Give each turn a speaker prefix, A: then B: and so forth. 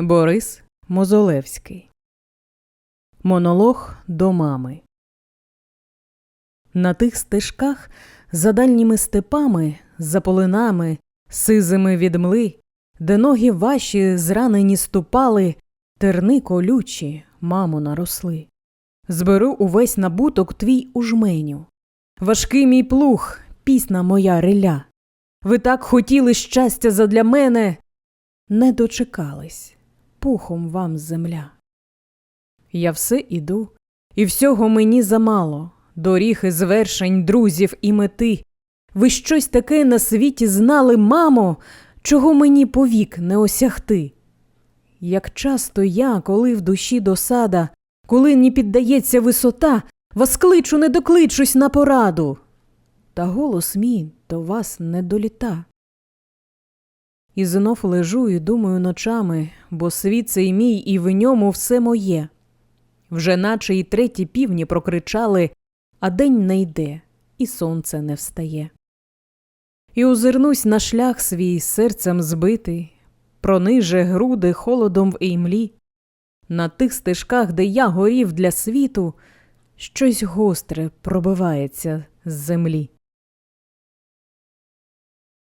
A: Борис Мозолевський. Монолог до мами. На тих стежках за дальніми степами, за полинами, сизими від мли, де ноги ваші зранені ступали, терни колючі, мамо, наросли. Зберу увесь набуток твій у жменю. Важкий мій плуг, пісна моя риля. Ви так хотіли щастя задля мене, не дочекались, пухом вам земля. Я все іду, і всього мені замало, доріг і звершень, друзів і мети. Ви щось таке на світі знали, мамо, чого мені повік не осягти. Як часто я, коли в душі досада, коли не піддається висота, вас кличу, не докличусь на пораду. Та голос мій до вас не доліта. І знов лежу і думаю ночами, бо світ цей мій і в ньому все моє. Вже наче й треті півні прокричали, а день не йде, і сонце не встає. І озирнусь на шлях свій серцем збитий, прониже груди холодом в імлі. На тих стежках, де я горів для світу, щось гостре пробивається з землі.